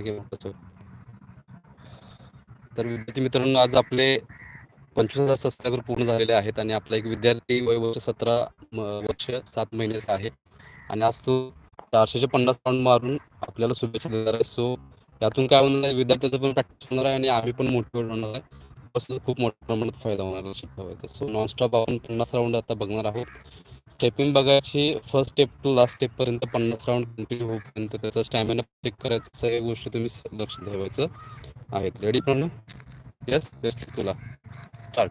टाके तर विद्यार्थी मित्रांनो आज आपले पंचवीस हजार सबस्क्रायबर पूर्ण झालेले आहेत आणि आपला एक विद्यार्थी वय वर्ष सतरा वर्ष सात महिन्याचा आहे. आणि आज तो चारशेचे पन्नास राऊंड मारून आपल्याला शुभेच्छा देणार आहे. सो यातून काय होणार आहे? विद्यार्थ्याचं पण प्रॅक्टिस होणार आहे आणि आम्ही पण मोटिवेट होणार आहे. तसं खूप मोठ्या प्रमाणात फायदा होणार आहे. सो नॉनस्टॉप आपण पन्नास राऊंड आता बघणार आहोत. स्टेपिंग बघायची. फर्स्ट स्टेप टू लास्ट स्टेपपर्यंत पन्नास राऊंड कंटिन्यू होईपर्यंत त्याचा स्टॅमिना चेक करायचं. सगळ्या गोष्टी तुम्ही लक्ष ठेवायचं. आहेत. रेडी प्रणव येस बेस्ट तुला. स्टार्ट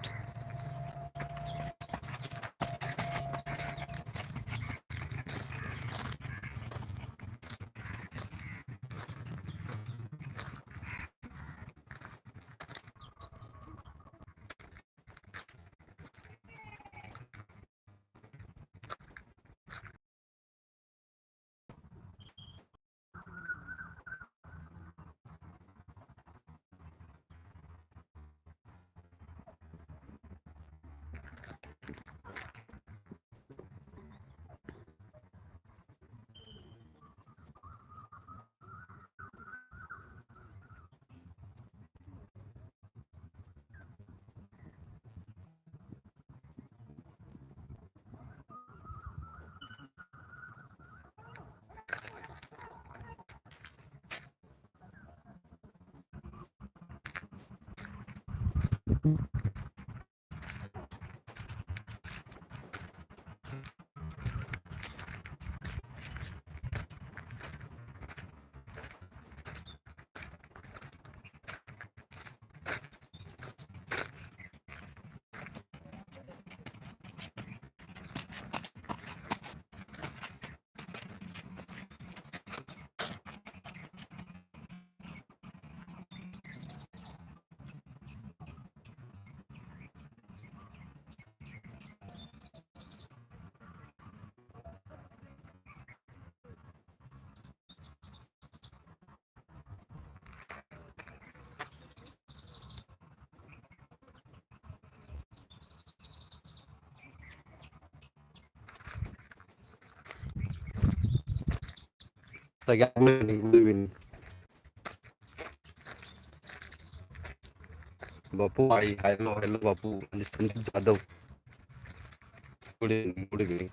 सगळ्या गुड इव्हिनिंग बापू आई हॅलो हॅलो बापू आणि संदीप जाधव पुढे इव्हिनिंग गुड इव्हिनिंग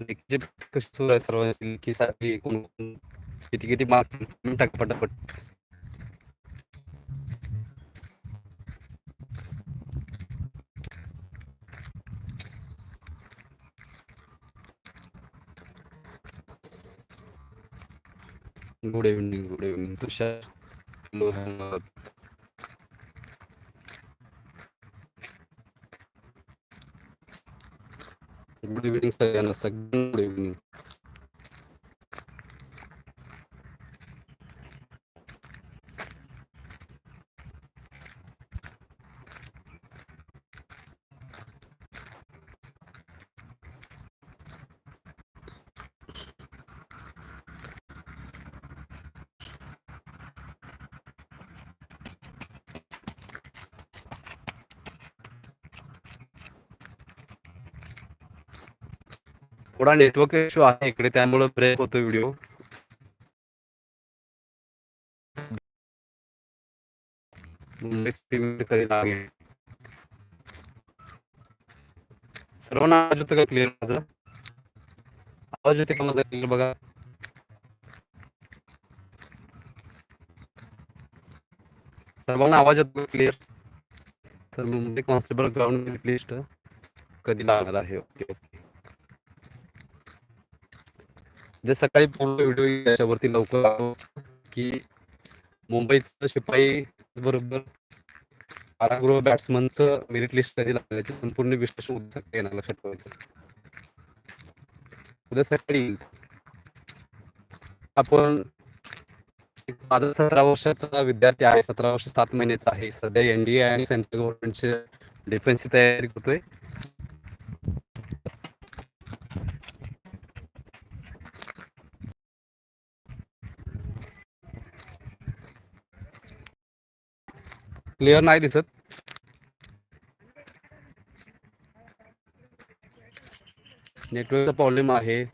लेखीचे कशी सुरू आहे सर्वांची लेखीसाठी कोण कोण किती किती मार्क टाक पटापट good evening good evening Tushar hello hello good evening sir என்ன குட் ஈவினிங் थोडा नेटवर्क इश्यू आहे इकडे त्यामुळे ब्रेक होतो व्हिडिओ कधी सर्वांना आवाज येतो का क्लिअर माझा? आवाज येते का माझा क्लिअर बघा? सर्वांना आवाज येतो क्लिअर तर मुंबई कॉन्स्टेबल ग्राउंड लिस्ट कधी लागणार आहे? Okay okay. जे सकाळी पूर्ण व्हिडिओ याच्यावरती लवकर की मुंबईचं शिपाई बरोबर कारागृह बॅट्समनचं मेरिट लिस्ट कधी लागायचं संपूर्ण विश्लेषण उद्या सकाळी येणार लक्षात ठेवायचं उद्या सकाळी आपण माझा सतरा वर्षाचा विद्यार्थी आहे सतरा वर्ष सात महिन्याचा आहे सध्या एनडीए आणि सेंट्रल गव्हर्नमेंटची डिफेन्सची तयारी करतोय. क्लिअर नाही दिसत. नेटवर्कचा प्रॉब्लेम आहे.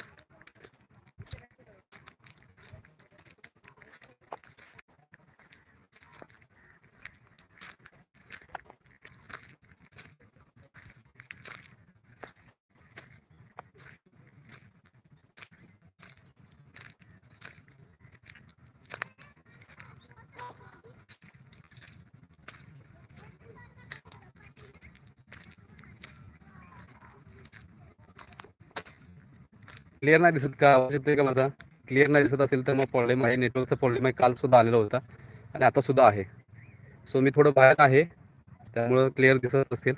क्लिअर नाही दिसत का? आवाज येतोय का माझा? क्लिअर नाही दिसत असेल तर मग प्रॉब्लेम आहे. नेटवर्कचा प्रॉब्लेम आहे. काल सुद्धा आलेला होता. आणि आता सुद्धा आहे. सो मी थोडं बाहेर आहे. त्यामुळं क्लिअर दिसत असेल.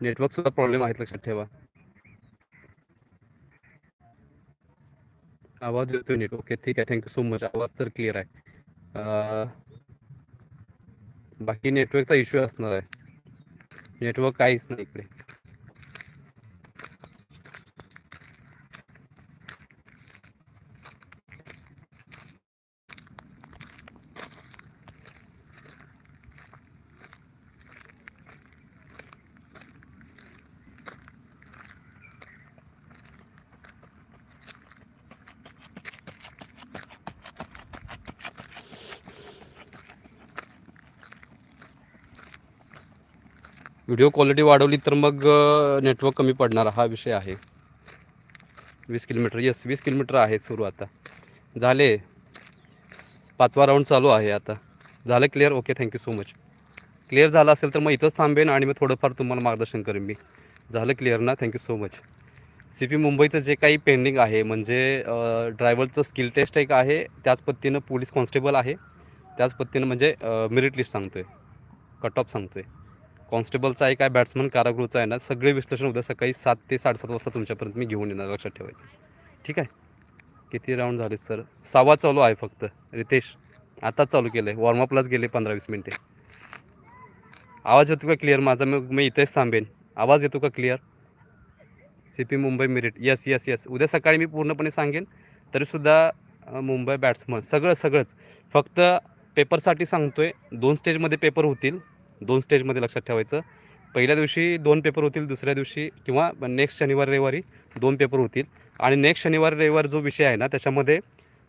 नेटवर्क सुद्धा प्रॉब्लेम आहेत. लक्षात ठेवा. आवाज येतोय नेट ओके ठीक आहे. थँक्यू सो मच आवाज तर क्लिअर आहे. बाकी नेटवर्कचा इश्यू असणार आहे. नेटवर्क काहीच नाही इकडे. व्हिडिओ क्वालिटी वाढवली तर मग नेटवर्क कमी पडणार हा विषय आहे. वीस किलोमीटर येस वीस किलोमीटर आहे सुरू आता. झाले. पाचवा राऊंड चालू आहे आता. झालं clear okay thank you so much clear झालं असेल तर मग इथंच थांबेन आणि मग थोडंफार तुम्हाला मार्गदर्शन करेन मी. झालं क्लिअर ना? Thank you so much C P मुंबईचं जे काही पेंडिंग आहे म्हणजे ड्रायव्हरचं स्किल टेस्ट एक आहे त्याच पद्धतीनं पोलीस कॉन्स्टेबल आहे. त्याच पद्धतीनं म्हणजे मेरिट लिस्ट सांगतो आहे कट ऑफ सांगतो आहे कॉन्स्टेबलचा आहे काय बॅट्समन कारागृहचा आहे ना सगळे विश्लेषण उद्या सकाळी सात ते साडेसात वाजता तुमच्यापर्यंत मी घेऊन येणार लक्षात ठेवायचं. ठीक आहे? किती राऊंड झाले सर सहावा चालू आहे फक्त. रितेश आताच चालू केलं आहे वॉर्मअपलाच गेले पंधरा वीस मिनटे आवाज येतो का क्लिअर माझा मग मी इथेच थांबेन. आवाज येतो का clear C P Mumbai merit. Yes yes yes उद्या सकाळी मी पूर्णपणे सांगेन तरीसुद्धा मुंबई बॅट्समन सगळं सगळंच. फक्त पेपरसाठी सांगतो आहे दोन स्टेजमध्ये पेपर होतील. दोन स्टेजमध्ये लक्षात ठेवायचं. पहिल्या दिवशी दोन पेपर होतील दुसऱ्या दिवशी किंवा नेक्स्ट शनिवार रविवारी दोन पेपर होतील. आणि नेक्स्ट शनिवार रविवार जो विषय आहे ना त्याच्यामध्ये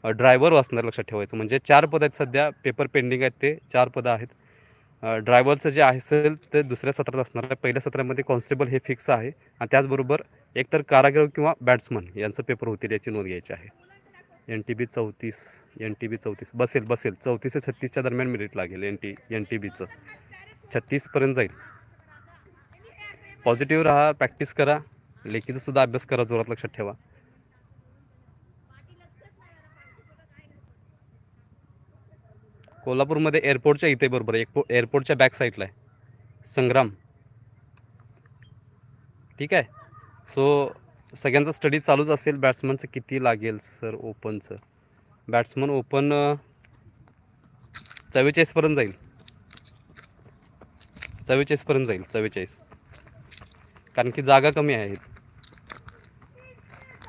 ड्रायव्हर वाचणार लक्षात ठेवायचं. म्हणजे चार पद आहेत सध्या पेपर पेंडिंग आहेत ते चार पदं आहेत. ड्रायव्हरचं जे असेल ते दुसऱ्या सत्रात असणार आहे. पहिल्या सत्रामध्ये कॉन्स्टेबल हे फिक्स आहे. आणि त्याचबरोबर एकतर कारागिर किंवा बॅट्समन यांचं पेपर होतील याची नोंद घ्यायची आहे. एन टी बी चौतीस एन टी बी चौतीस बसेल बसेल. चौतीस ते छत्तीसच्या दरम्यान मेरिट लागेल एन टी एन टी बीचं छत्तीसपर्यंत जाईल. पॉझिटिव्ह राहा प्रॅक्टिस करा लेखीचा सुद्धा अभ्यास करा जोरात लक्षात ठेवा. कोल्हापूरमध्ये एअरपोर्टच्या इथे बरोबर एक एअरपोर्टच्या बॅक साईडला आहे. संग्राम. ठीक आहे? सो सगळ्यांचा स्टडी चालूच असेल. बॅट्समनचं किती लागेल सर ओपनचं बॅट्समन ओपन चव्वेचाळीसपर्यंत जाईल. चव्वेचाळीसपर्यंत जाईल चव्वेचाळीस. कारण की जागा कमी आहेत.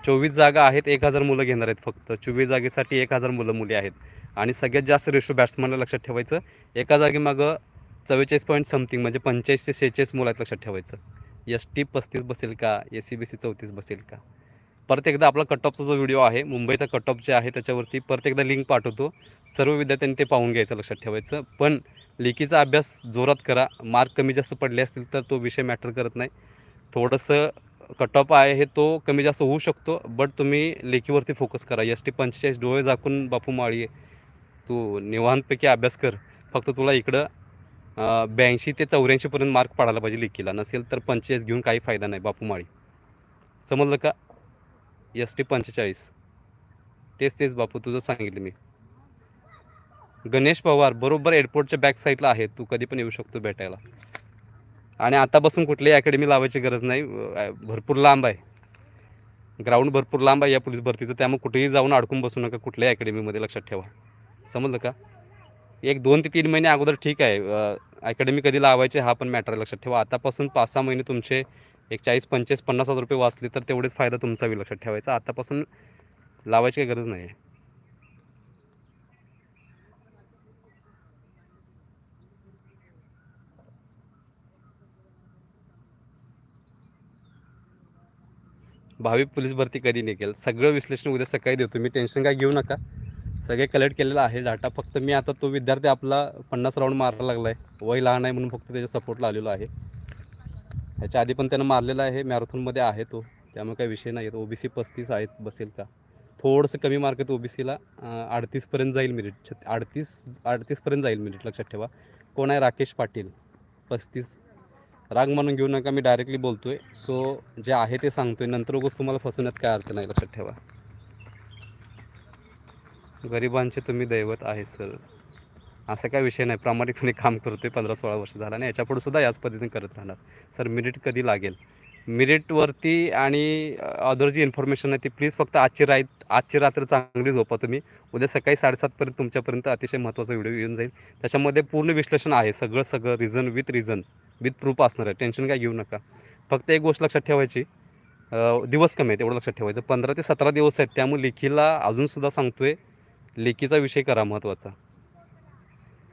चोवीस जागा आहेत एक हजार मुलं घेणार आहेत फक्त. चोवीस जागेसाठी एक हजार मुलं मुली आहेत. आणि सगळ्यात जास्त रेशो बॅट्समनला लक्षात ठेवायचं एका जागेमागं चव्वेचाळीस पॉईंट समथिंग म्हणजे पंचेचाळीस ते सेहेचाळीस मुलं आहेत लक्षात ठेवायचं. एस टी पस्तीस बसेल का? एस सी बी सी चौतीस बसेल का? परत एकदा आपला कट ऑफचा जो व्हिडिओ आहे मुंबईचा कट ऑफ जे आहे त्याच्यावरती परत एकदा लिंक पाठवतो. सर्व विद्यार्थ्यांनी ते पाहून घ्यायचं लक्षात ठेवायचं. पण लेखीचा अभ्यास जोरात करा. मार्क कमी जास्त पडले असतील तर तो विषय मॅटर करत नाही. थोडंसं कट ऑफ आहे हे तो कमी जास्त होऊ शकतो बट तुम्ही लेखीवरती फोकस करा. एस टी पंचेचाळीस डोळे झाकून बापू माळी तू निवांतपैकी अभ्यास कर. फक्त तुला इकडं ब्याऐंशी ते चौऱ्याऐंशीपर्यंत मार्क पडायला पाहिजे लेखीला. नसेल तर पंचेचाळीस घेऊन काही फायदा नाही बापू माळी. समजलं का? एस टी पंचेचाळीस. तेच तेच बापू तुझं सांगितलं मी. गणेश पवार बरोबर एअरपोर्टच्या बॅक साईडला आहे तू कधी पण येऊ शकतो भेटायला. आणि आतापासून कुठलीही अकॅडमी लावायची गरज नाही. भरपूर लांब आहे. ग्राउंड भरपूर लांब आहे या पोलीस भरतीचं. त्यामुळे कुठेही जाऊन अडकून बसू नका. कुठल्याही अकॅडमीमध्ये लक्षात ठेवा. समजलं का? एक दोन ते तीन महिने अगोदर ठीक आहे. अकॅडमी कधी लावायची हा पण मॅटर लक्षात ठेवा. आतापासून पाच सहा महिने तुमचे एक चाळीस पंचेचाळीस पन्नास हजार रुपये वाचले तर तेवढेच फायदा तुमचा बी लक्षात ठेवायचा. आतापासून लावायची काही गरज नाही आहे भावी पोलीस भरती कधी निघेल? सगळं विश्लेषण उद्या सकाळी देतो. मी टेन्शन काय घेऊ नका. सगळे कलेक्ट केलेलं आहे डाटा फक्त मी आता तो विद्यार्थी आपला पन्नास राऊंड मारायला लागला आहे वय लहान आहे म्हणून फक्त त्याच्या सपोर्टला आलेलो आहे. ह्याच्या आधी पण त्यानं मारलेला आहे. मॅरेथॉनमध्ये आहे तो. त्यामुळे काही विषय नाही आहेत ओ बी सी पस्तीस आहेत. बसेल का? थोडंसं कमी मार्क आहेत ओ बी सीला अडतीसपर्यंत जाईल मिनिट छत अडतीस अडतीसपर्यंत जाईल मिनिट लक्षात ठेवा. कोण आहे? राकेश पाटील. पस्तीस राग म्हणून घेऊ नका मी डायरेक्टली बोलतो आहे सो जे आहे ते सांगतो आहे नंतर उगाच तुम्हाला फसवण्यात काय अर्थ नाही लक्षात ठेवा. गरिबांचे तुम्ही दैवत आहे सर असा काय विषय नाही. प्रामाणिकपणे काम करतोय पंधरा सोळा वर्ष झाला आणि याच्यापुढे सुद्धा याच पद्धतीने करत राहणार. सर मिरिट कधी लागेल? मिरिटवरती आणि अदर जी इन्फॉर्मेशन आहे ती प्लीज फक्त आजची राईत आजची रात्र चांगली झोपा तुम्ही. उद्या सकाळी साडेसातपर्यंत तुमच्यापर्यंत अतिशय महत्त्वाचा व्हिडिओ येऊन जाईल. त्याच्यामध्ये पूर्ण विश्लेषण आहे. सगळं सगळं reason with reason with proof असणार आहे. टेन्शन काय घेऊ नका. फक्त एक गोष्ट लक्षात ठेवायची. दिवस कमी आहेत एवढं लक्षात ठेवायचं. पंधरा ते सतरा दिवस आहेत त्यामुळे लेखीला अजूनसुद्धा सांगतो आहे लेखीचा विषय करा महत्त्वाचा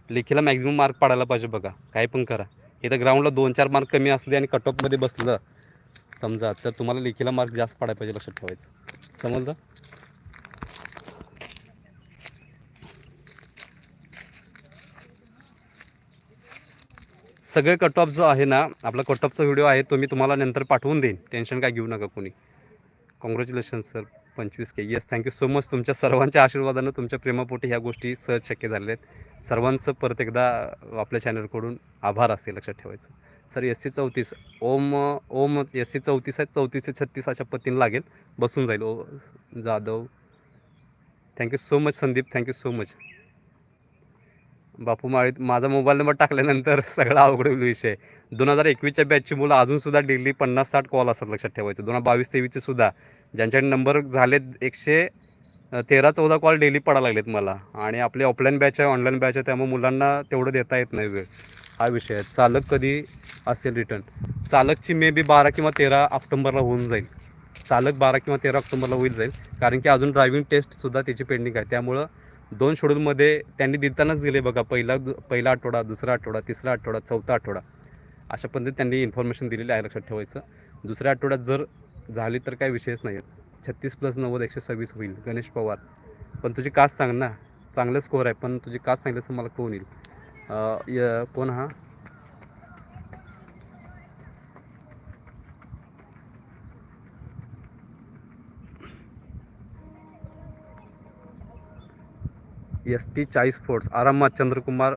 लेखीला मॅक्झिमम मार्क पाडायला पाहिजे बघा. काय पण करा. इथं ग्राउंडला दोन चार मार्क कमी असले आणि कट ऑफमध्ये बसलं समजा तर तुम्हाला लेखीला मार्क जास्त पाडायला पाहिजे लक्षात ठेवायचं. समजलं? सगळे कट ऑफ जो आहे ना आपला कट ऑफचा व्हिडिओ आहे तो मी तुम्हाला नंतर पाठवून देईन. टेन्शन काय घेऊ नका कोणी. कॉंग्रॅच्युलेशन सर पंचवीस के yes thank you so much तुमच्या सर्वांच्या आशीर्वादानं तुमच्या प्रेमापोटी ह्या गोष्टी सहज शक्य झालेल्या आहेत. सर्वांचं परत एकदा आपल्या चॅनलकडून आभार असते लक्षात ठेवायचं. सर एस सी चौतीस. ओम ओम एस सी चौतीस आहे चौतीस ते छत्तीस अशा पत्तीने लागेल. बसून जाईल. ओ Jadhav. Thank you so much Sandeep. Thank you so much Bapu माळीत माझा मोबाईल नंबर टाकल्यानंतर सगळा अवघड होईल विषय. दोन हजार एकवीसच्या बॅचची मुलं अजूनसुद्धा डेली पन्नास साठ कॉल असतात लक्षात ठेवायचं. दोन हजार बावीस तेवीसचे सुद्धा. ज्यांच्याकडे नंबर झालेत एकशे तेरा चौदा कॉल डेली पडायला लागलेत मला. आणि आपली ऑफलाईन बॅच आहे ऑनलाईन बॅच आहे त्यामुळे मुलांना तेवढं देता येत नाही वेळ. हा विषय आहे. चालक कधी असेल रिटर्न चालकची मे बी बारा किंवा तेरा ऑक्टोंबरला होऊन जाईल. चालक बारा किंवा तेरा ऑक्टोबरला होईल जाईल. कारण की अजून ड्रायव्हिंग टेस्टसुद्धा त्याची पेंडिंग आहे. त्यामुळं दोन शेड्यूलमध्ये त्यांनी देतानाच गेले बघा पहिला दु- पहिला आठवडा दुसरा आठवडा तिसरा आठवडा चौथा आठवडा. अशा पद्धतीने त्यांनी इन्फॉर्मेशन दिलेली आहे लक्षात ठेवायचं. दुसऱ्या आठवड्यात जर झाली तर काही विषयच नाही. छत्तीस प्लस नव्वद एकशे सव्वीस होईल. गणेश पवार. पण तुझी कास्ट सांग ना. चांगलं स्कोअर आहे पण तुझी कास्ट सांगितलं तर मला कोण येईल. य- कोण हा? एस टी चाळीस स्पोर्ट्स आरामात Chandrakumar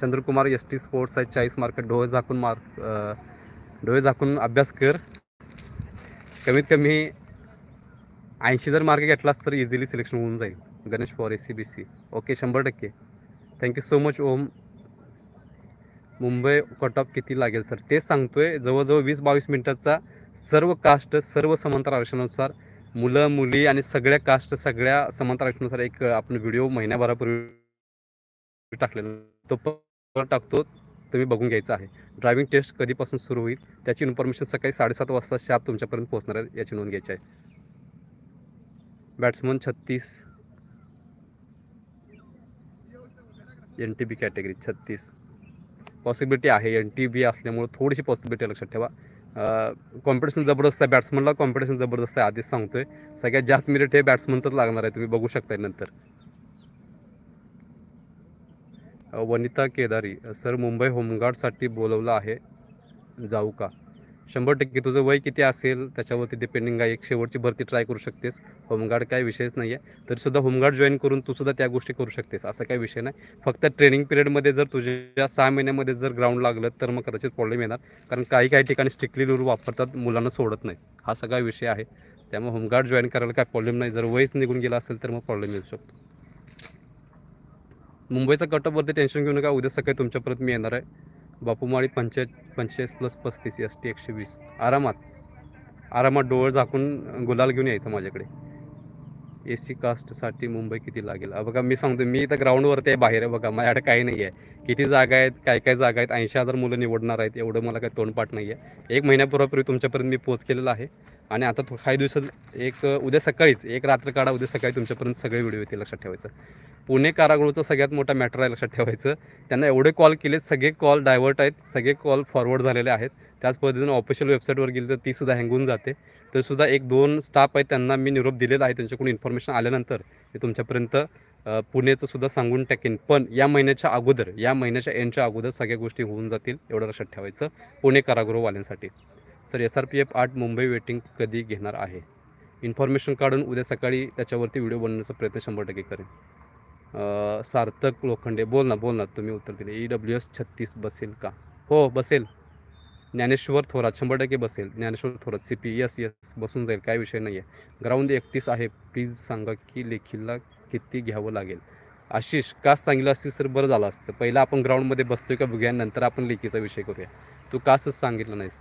Chandrakumar S T sports आहे चाळीस मार्क डोळे झाकून मार्क डोळे झाकून अभ्यास कर. कमीत कमी ऐंशी जर मार्क घेतलास तर इझिली सिलेक्शन होऊन जाईल. Ganesh Pawar S C B C okay शंभर टक्के. Thank you so much Om. Mumbai cut off किती लागेल सर तेच सांगतोय जवळजवळ वीस बावीस मिनिटाचा सर्व कास्ट सर्व समांतर आरक्षणानुसार मुलं मुली आणि सगळ्या कास्ट सगळ्या समांतर आरक्षणानुसार एक आपण व्हिडिओ महिन्याभरापूर्वी टाकलेला तो पण टाकतो तुम्ही बघून घ्यायचा आहे. ड्रायव्हिंग टेस्ट कधीपासून सुरू होईल त्याची इन्फॉर्मेशन सकाळी साडेसात वाजता शाप तुमच्यापर्यंत पोहोचणार आहे याची नोंद घ्यायची आहे. बॅट्समन छत्तीस. एन टी बी कॅटेगरी छत्तीस. पॉसिबिलिटी आहे एन टी बी असल्यामुळे थोडीशी पॉसिबिलिटी लक्षात ठेवा. कॉम्पिटिशन जबरदस्त आहे बॅट्समनला कॉम्पिटिशन जबरदस्त आहे आधीच सांगतो आहे सगळ्यात जास्त मिरिट हे बॅट्समनचंच लागणार आहे तुम्ही बघू शकताय नंतर. वनिता केदारी सर मुंबई होमगार्डसाठी बोलवलं आहे जाऊ का? शंभर टक्के तुझं वय किती असेल त्याच्यावरती डिपेंडिंग आहे. एक शेवटची भरती ट्राय करू शकतेस. होमगार्ड काय विषयच नाही आहे तरीसुद्धा होमगार्ड जॉईन करून तू सुद्धा त्या गोष्टी करू शकतेस. असा काही विषय नाही. फक्त ट्रेनिंग पिरियडमध्ये जर तुझ्या सहा महिन्यामध्ये जर ग्राउंड लागलं तर मग कदाचित प्रॉब्लेम येणार. कारण काही काही ठिकाणी स्ट्रिक्टली रूल वापरतात मुलांना सोडत नाही हा सगळा विषय आहे. त्यामुळे होमगार्ड जॉईन करायला काय प्रॉब्लेम नाही. जर वयच निघून गेला असेल तर मग प्रॉब्लेम येऊ शकतो. मुंबईचा कटअपवरती टेन्शन घेऊ नका. उद्या सकाळी तुमच्या परत मी येणार आहे. बापूमाळी पंचायत पंचेचाळीस प्लस पस्तीस एस टी एकशे वीस. आरामात. आरामात डोळ झाकून गुलाल घेऊन यायचं माझ्याकडे. ए सी कास्टसाठी मुंबई किती लागेल? अ बघा मी सांगतो मी इथं ग्राउंडवरती आहे बाहेर आहे बघा. माझ्याकडे काही नाही आहे किती जागा आहेत काय काय जागा आहेत ऐंशी हजार मुलं निवडणार आहेत एवढं मला काही तोंडपाठ नाही आहे एक महिन्यापूर्वी तुमच्यापर्यंत मी पोच केलेला आहे. आणि आता तो काही दिवसात एक उद्या सकाळीच एक रात्र काढा उद्या सकाळी तुमच्यापर्यंत सगळे व्हिडिओ येतील लक्षात ठेवायचं. पुणे कारागृहाचं सगळ्यात मोठा मॅटर आहे लक्षात ठेवायचं. त्यांना एवढे कॉल केले सगळे कॉल डायव्हर्ट आहेत सगळे कॉल फॉरवर्ड झालेले आहेत. त्याच पद्धतीनं ऑफिशियल वेबसाईटवर गेले तर ती सुद्धा हँगून जाते. तरीसुद्धा एक दोन स्टाफ आहेत त्यांना मी निरोप दिलेला आहे. त्यांच्याकडून इन्फॉर्मेशन आल्यानंतर मी तुमच्यापर्यंत अ, पुणेचं सुद्धा सांगून टाकेन. पण या महिन्याच्या अगोदर या महिन्याच्या एंडच्या अगोदर सगळ्या गोष्टी होऊन जातील एवढं लक्षात ठेवायचं. Pune कारागृहवाल्यांसाठी. Sir S R P F आठ मुंबई वेटिंग कधी घेणार आहे? इन्फॉर्मेशन काढून उद्या सकाळी त्याच्यावरती व्हिडिओ बनवण्याचा प्रयत्न शंभर टक्के करेन. सार्थक लोखंडे बोल ना बोल ना तुम्ही उत्तर दिले. ई डब्ल्यू एस छत्तीस बसेल का? हो बसेल. ज्ञानेश्वर थोरात शंभर टक्के बसेल. Dnyaneshwar Thorat C P yes yes बसून जाईल काय विषय नाही आहे ग्राउंड एकतीस आहे. प्लीज सांगा की लेखीला किती घ्यावं लागेल? आशिष कास सांगितलं असती तर बरं झालं असतं. पहिला आपण ग्राउंडमध्ये बसतोय का बघूया नंतर आपण लेखीचा विषय करूया. तू कासच सांगितलं नाहीस?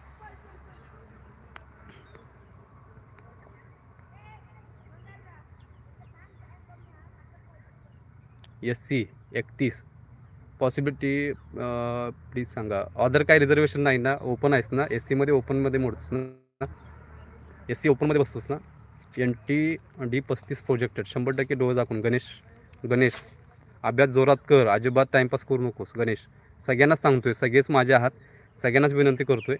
एस सी एकतीस. पॉसिबिलिटी प्लीज सांगा. अदर काय रिझर्वेशन नाही ना? ओपन आहेस ना? एस सीमध्ये ओपनमध्ये मोडतोस ना? एस सी ओपनमध्ये बसतोस ना? एन टी डी पस्तीस प्रोजेक्टेड शंभर टक्के डोळं दाखवून गणेश गणेश अभ्यास जोरात कर. अजिबात टाईमपास करू नकोस. गणेश सगळ्यांनाच सांगतोय. सगळेच माझे आहात. सगळ्यांनाच विनंती करतोय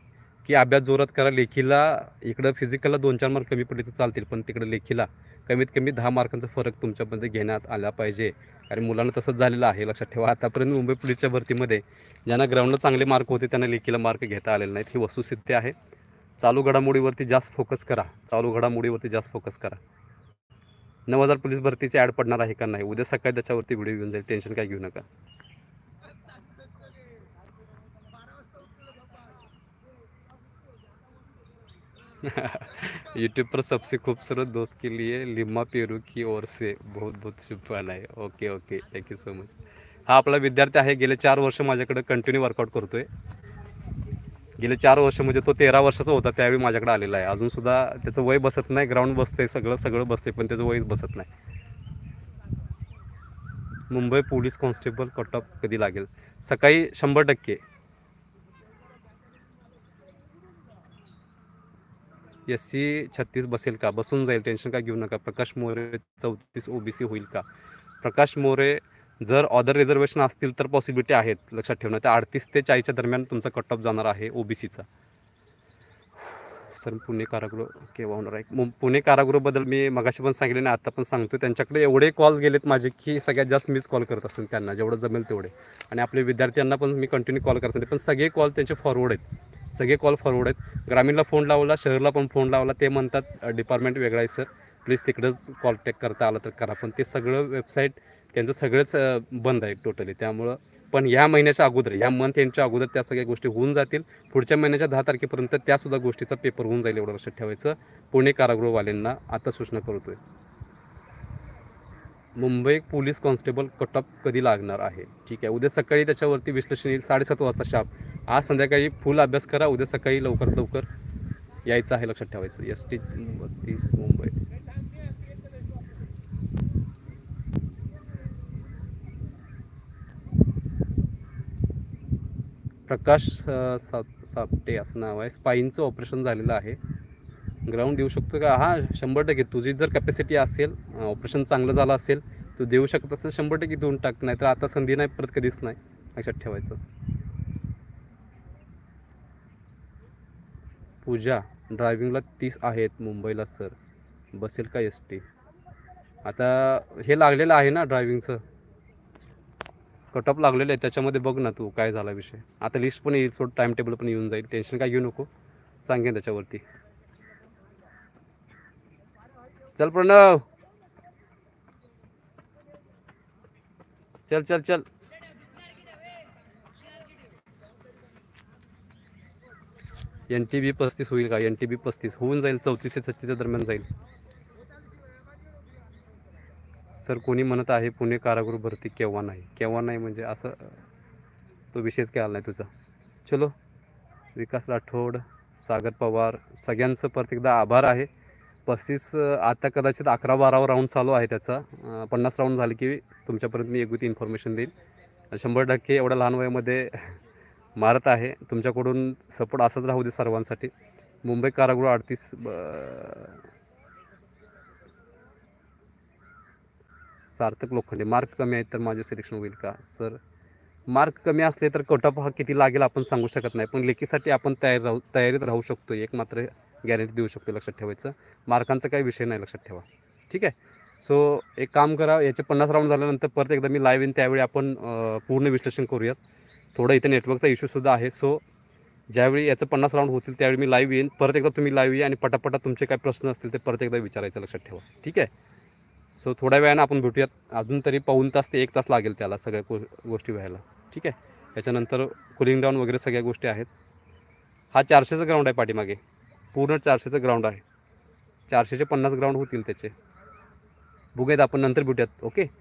की अभ्यास जोरात करा. लेखीला इकडं फिजिकलला दोन चार मार्क कमी पडले तर चालतील पण तिकडं लेखीला कमीत कमी दहा मार्कांचा फरक तुमच्यामध्ये घेण्यात आला पाहिजे. कारण मुलांना तसंच झालेलं आहे. लक्षात ठेवा आतापर्यंत मुंबई पोलीसच्या भरतीमध्ये ज्यांना ग्राउंडला चांगले मार्क होते त्यांना लेखीला मार्क घेता आलेले नाहीत. ही वस्तुस्थिती आहे. चालू घडामोडीवरती जास्त फोकस करा. चालू घडामोडीवरती जास्त फोकस करा. नऊ हजार पोलीस भरतीची ॲड पडणार आहे का नाही? उद्या सकाळी त्याच्यावरती व्हिडिओ घेऊन जाईल. टेन्शन काय घेऊ नका. यूट्यूब पर सबसे खूबसूरत दोस्त के लिए लिम्मा पेरू की ओर से बहुत बहुत शुभकामनाएं। आहे okay okay thank you so much हा आपला विद्यार्थी आहे. गेले चार वर्ष माझ्याकडे कंटिन्यू वर्कआउट करतोय. गेले चार वर्ष म्हणजे तो तेरा वर्षाचा होता त्यावेळी माझ्याकडे आलेला आहे. अजूनसुद्धा त्याचं वय बसत नाही ग्राउंड बसतंय सगळं सगळं बसते पण त्याचं वयच बसत नाही. Mumbai police constable cut off कधी लागेल? सकाळी शंभर टक्के. एस सी छत्तीस बसेल का? बसून जाईल टेन्शन का घेऊ नका? प्रकाश मोरे चौतीस ओबीसी होईल का? प्रकाश मोरे जर ऑदर रिझर्वेशन असतील तर पॉसिबिलिटी आहेत लक्षात ठेवणं. त्या अडतीस ते चाळीसच्या दरम्यान तुमचा कट ऑफ जाणार आहे ओबीसीचा. सर पुणे कारागृह केव्हा होणार आहे मु- पुणे कारागृहबद्दल मी मगाशी पण सांगितले नाही आता पण सांगतो त्यांच्याकडे एवढे कॉल गेलेत माझे की सगळ्यात जास्त मीच कॉल करत असेल त्यांना जेवढं जमेल तेवढे. आणि आपले विद्यार्थ्यांना पण मी कंटिन्यू कॉल करत असते पण सगळे कॉल त्यांचे फॉरवर्ड आहेत. सगळे कॉल फॉरवर्ड आहेत. ग्रामीणला फोन लावला शहरला पण फोन लावला. ते म्हणतात डिपार्टमेंट वेगळा आहे सर प्लीज तिकडंच कॉन्टॅक्ट करता आलं तर करा. पण ते सगळं वेबसाईट त्यांचं सगळंच बंद आहे टोटली त्यामुळं पण ह्या महिन्याच्या अगोदर ह्या मंथ एंडच्या अगोदर त्या सगळ्या गोष्टी होऊन जातील. पुढच्या महिन्याच्या दहा तारखेपर्यंत त्यासुद्धा गोष्टीचा पेपर होऊन जाईल एवढं लक्षात ठेवायचं. पुणे कारागृहवाल्यांना आता सूचना करतोय. मुंबई पोलीस कॉन्स्टेबल कटअप कधी लागणार आहे? ठीक आहे. उद्या सकाळी त्याच्यावरती विश्लेषण येईल. साडेसात वाजता शाप. आज संध्याकाळी फुल अभ्यास करा उद्या सकाळी लवकरात लवकर यायचं आहे लक्षात ठेवायचं. एस टी बत्तीस मुंबई. प्रकाश सा सापटे असं नाव आहे. स्पाईनचं ऑपरेशन झालेलं आहे. ग्राउंड देऊ शकतो का? हां शंभर टक्के. तुझी जर कॅपॅसिटी असेल ऑपरेशन चांगलं झालं असेल तू देऊ शकत असेल शंभर टक्के देऊन टाक. नाही तर आता संधी नाही परत कधीच नाही. लक्षात ठेवायचं. पूजा ड्रायव्हिंगला तीस आहेत मुंबईला सर. बसेल का एस टी? आता हे लागलेलं आहे ना ड्रायव्हिंगचं? कटअप लागलेलं आहे. त्याच्यामध्ये बघ ना तू काय झाला विषय. आता लिस्ट पण येईल सोड. टाइम टेबल पण येऊन जाईल. टेन्शन काय घेऊ नको. सांगेन त्याच्यावरती. चल प्रणव. चल चल चल. एन टी बी पस्तीस होईल का? एन टी बी पस्तीस होऊन जाईल चौतीस ते छत्तीसच्या दरम्यान जाईल. सर कोणी म्हणत आहे पुणे कारागृह भरती केव्हा नाही? केव्हा नाही म्हणजे असं तो विषयच काय आला नाही तुझा. चलो विकास राठोड सागर पवार सगळ्यांचं परत एकदा आभार आहे. पस्तीस आता कदाचित अकरा बारावा राऊंड चालू आहे त्याचा. पन्नास राऊंड झाले की तुमच्यापर्यंत मी एकगुती इन्फॉर्मेशन देईल शंभर टक्के एवढ्या लहान वयामध्ये मारत आहे. तुमच्याकडून सपोर्ट असंच राहू दे सर्वांसाठी. मुंबई कारागृह अडतीस सार्थक लोखंडे. मार्क कमी आहेत तर माझे सिलेक्शन होईल का? सर मार्क कमी असले तर कटअप हा किती लागेल आपण सांगू शकत नाही. पण लेखीसाठी आपण तयार राहू तयारीत राहू शकतो एक मात्र गॅरंटी देऊ शकतो लक्षात ठेवायचं. मार्कांचा काही विषय नाही लक्षात ठेवा. ठीक आहे? सो एक काम करा याचे पन्नास राऊंड झाल्यानंतर परत एकदा मी लाईव्ह येईन त्यावेळी आपण पूर्ण विश्लेषण करूयात. थोडं इथे नेटवर्कचा इश्यूसुद्धा आहे. सो ज्यावेळी याचं पन्नास राऊंड होतील त्यावेळी मी लाईव्ह येईन. परत एकदा तुम्ही लाईव्ह या आणि पटापटा तुमचे काय प्रश्न असतील ते परत एकदा विचारायचं लक्षात ठेवा. ठीक आहे? सो थोड्या वेळानं आपण भेटूयात. अजून तरी पाऊन तास ते एक तास लागेल त्याला सगळ्या गो गोष्टी व्हायला. ठीक आहे? याच्यानंतर कुलिंग डाऊन वगैरे सगळ्या गोष्टी आहेत. हा चारशेचं ग्राउंड आहे पाठीमागे. पूर्ण चारशेचं ग्राउंड आहे. चारशेचे पन्नास ग्राउंड होतील त्याचे. बघूयात आपण नंतर भेटूयात. ओके